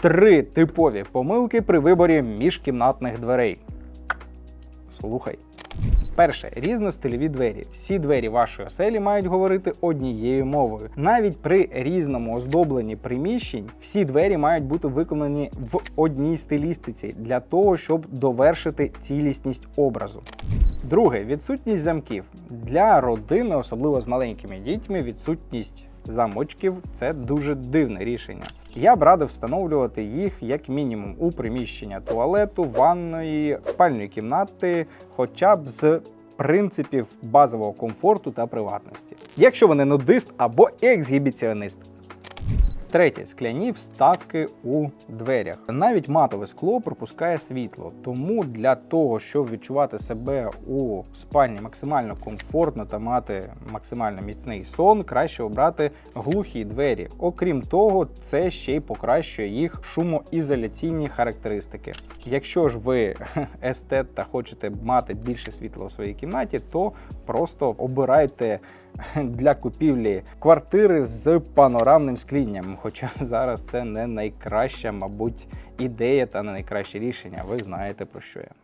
Три типові помилки при виборі міжкімнатних дверей. Слухай. Перше різностильові двері. Всі двері вашої оселі мають говорити однією мовою. Навіть при різному оздобленні приміщень всі двері мають бути виконані в одній стилістиці для того, щоб довершити цілісність образу. Друге відсутність замків для родини, особливо з маленькими дітьми, відсутність замочків це дуже дивне рішення. Я б радив встановлювати їх як мінімум у приміщення туалету, ванної, спальної кімнати, хоча б з принципів базового комфорту та приватності. Якщо ви не нудист або ексгібіціонист. Третє скляні вставки у дверях. Навіть матове скло пропускає світло, тому для того, щоб відчувати себе у спальні максимально комфортно та мати максимально міцний сон, краще обрати глухі двері. Окрім того, це ще й покращує їх шумоізоляційні характеристики. Якщо ж ви естет та хочете мати більше світла у своїй кімнаті, то просто обирайте для купівлі квартири з панорамним склінням. Хоча зараз це не найкраща, мабуть, ідея та не найкраще рішення. Ви знаєте про що я.